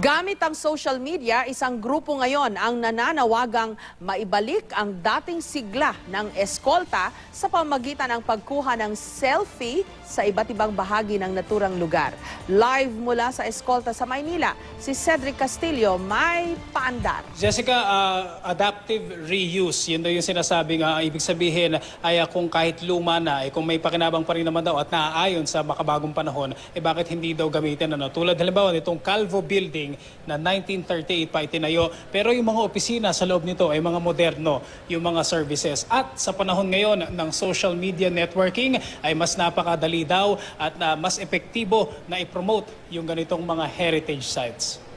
Gamit ang social media, isang grupo ngayon ang nananawagang maibalik ang dating sigla ng eskolta sa pamagitan ng pagkuha ng selfie sa iba't ibang bahagi ng naturang lugar. Live mula sa eskolta sa Maynila, si Cedric Castillo may paandar. Jessica, uh, adaptive reuse, yun daw yung sinasabing uh, ibig sabihin ay uh, kung kahit luma na, eh, kung may pakinabang pa rin naman daw at naaayon sa makabagong panahon, eh bakit hindi daw gamitin? Ano? Tulad halimbawa nitong Calvo Building na 1938 pa itinayo, pero yung mga opisina sa loob nito ay mga moderno, yung mga services. At sa panahon ngayon ng social media networking ay mas napakadali daw at uh, mas epektibo na i-promote yung ganitong mga heritage sites.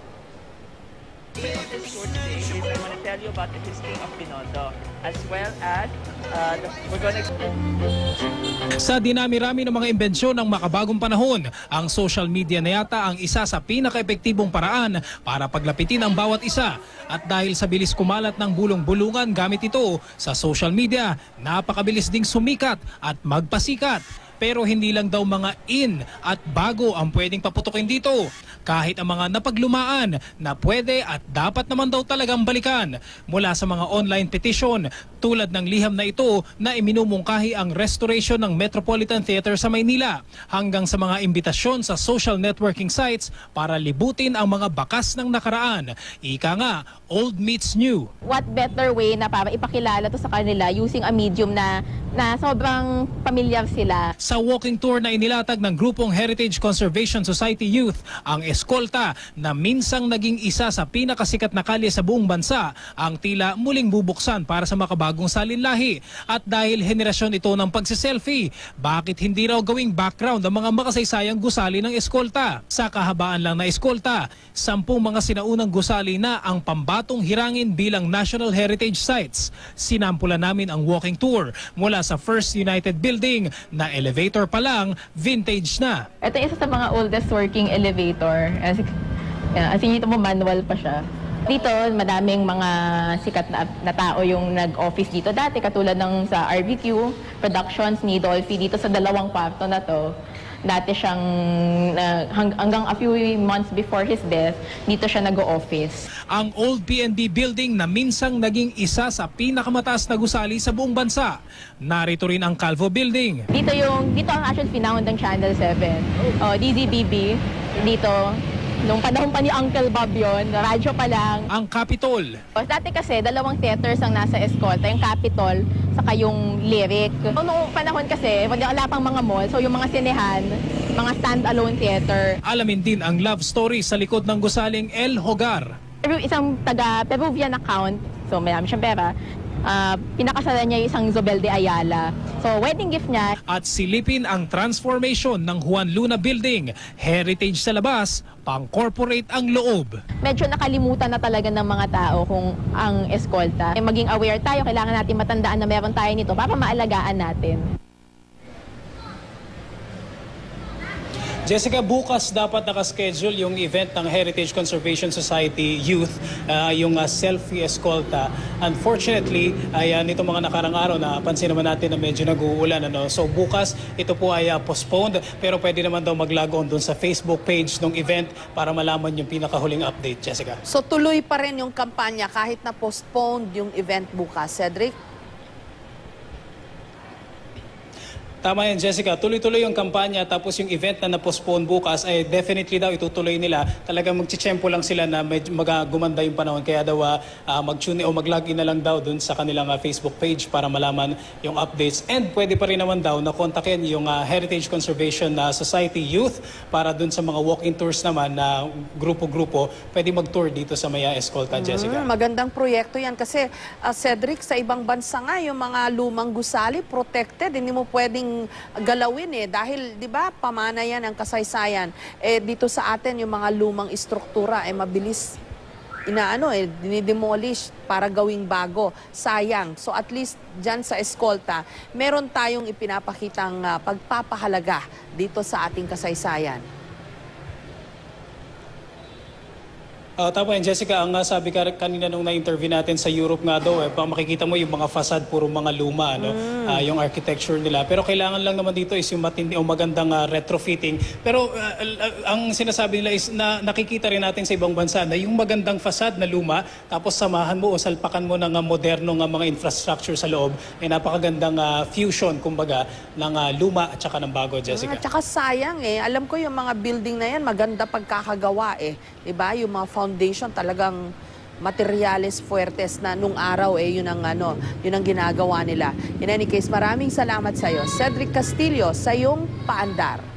This tour today is I want to tell you about the history of Pinondo as well as uh, we're going to Sa dinami-rami ng mga imbensyon ng makabagong panahon, ang social media na yata ang isa sa pinaka-epektibong paraan para paglapitin ang bawat isa. At dahil sa bilis kumalat ng bulong-bulungan gamit ito sa social media, napakabilis ding sumikat at magpasikat. Pero hindi lang daw mga in at bago ang pwedeng paputukin dito. Kahit ang mga napaglumaan na pwede at dapat naman daw talagang balikan. Mula sa mga online petition tulad ng liham na ito na iminumungkahi ang restoration ng Metropolitan Theater sa Maynila hanggang sa mga imbitasyon sa social networking sites para libutin ang mga bakas ng nakaraan. Ika nga, old meets new. what better way na para ipakilala to sa kanila using a medium na na sobrang familiar sila. Sa walking tour na inilatag ng grupong Heritage Conservation Society Youth, ang eskolta na minsang naging isa sa pinakasikat na kalye sa buong bansa, ang tila muling bubuksan para sa makabagong salinlahi. At dahil henerasyon ito ng pagsiselfie, bakit hindi raw gawing background ang mga makasaysayang gusali ng eskolta? Sa kahabaan lang na eskolta, sampung mga sinaunang gusali na ang pambatong hirangin bilang National Heritage Sites. Sinampula namin ang walking tour mula sa First United Building na elevator pa lang, vintage na. Ito isa sa mga oldest working elevator. As, yeah, as ito mo manual pa siya. Dito, madaming mga sikat na, na tao yung nag-office dito dati, katulad ng sa RBQ Productions ni Dolphy dito sa dalawang kwarto na to. Dati siyang, uh, hang- hanggang a few months before his death, dito siya nag-office. ang old PNB building na minsang naging isa sa pinakamataas na gusali sa buong bansa. Narito rin ang Calvo Building. Dito yung, dito ang actual pinound ng Channel 7. Oh, DZBB. Dito, nung panahon pa ni Uncle Bob yon, radyo pa lang. Ang Capitol. Oh, Dati kasi, dalawang theaters ang nasa Escolta, yung Capitol, saka yung Lyric. Noong noong panahon kasi, wala pang mga mall, so yung mga sinehan, mga stand-alone theater. Alamin din ang love story sa likod ng gusaling El Hogar. Pero isang taga Peruvian account, so marami siyang pera, ah, pinakasalan niya yung isang Zobel de Ayala. So wedding gift niya, At silipin ang transformation ng Juan Luna Building. Heritage sa labas, pang-corporate ang loob. medyo nakalimutan na talaga ng mga tao kung ang eskolta. Eh, Maging aware tayo, kailangan natin matandaan na meron tayo nito para maalagaan natin. Jessica, bukas dapat nakaschedule yung event ng Heritage Conservation Society Youth, ah, yung ah, selfie escolta. Unfortunately, ay uh, mga nakarang araw na pansin naman natin na medyo nag-uulan. Ano? So bukas, ito po ay ah, postponed pero pwede naman daw mag-log on dun sa Facebook page ng event para malaman yung pinakahuling update, Jessica. So tuloy pa rin yung kampanya kahit na postponed yung event bukas. Cedric? Tama yan, Jessica. Tuloy-tuloy yung kampanya tapos yung event na na-postpone bukas ay definitely daw itutuloy nila. Talagang magchichempo lang sila na medyo magagumanda yung panahon. Kaya daw ah, mag-tune o mag-login na lang daw dun sa kanilang ah, Facebook page para malaman yung updates. And pwede pa rin naman daw na kontakin yung ah, Heritage Conservation ah, Society Youth para dun sa mga walk-in tours naman na grupo-grupo. Pwede mag-tour dito sa Maya Escolta, Jessica. Mm, magandang proyekto yan kasi ah, Cedric, sa ibang bansa nga yung mga lumang gusali protected, hindi mo pwedeng galawin eh dahil 'di ba pamana yan ang kasaysayan. Eh dito sa atin yung mga lumang istruktura eh mabilis inaano eh dinidemolish para gawing bago. Sayang. So at least diyan sa Escolta, meron tayong ipinapakitang ah, pagpapahalaga dito sa ating kasaysayan. Ah, tama yan, Jessica. Ang ah, sabi ka kanina nung na-interview natin sa Europe nga daw, eh, pa- makikita mo yung mga facade puro mga luma, no? Ah, yung architecture nila. Pero kailangan lang naman dito is yung matindi o magandang ah, retrofitting. Pero al- al- ang sinasabi nila is na nakikita rin natin sa ibang bansa na yung magandang facade na luma, tapos samahan mo o salpakan mo ng ah, modernong ah, mga infrastructure sa loob, ay napakagandang ah, fusion, kumbaga, ng ah, luma at saka ng bago, Jessica. At saka sayang eh. Alam ko yung mga building na yan, maganda pagkakagawa eh. 'Di ba? Yung mga foundation talagang materials fuertes na nung araw eh yun ang ano, yun ang ginagawa nila. In any case, maraming salamat sa iyo. Cedric Castillo sa iyong paandar.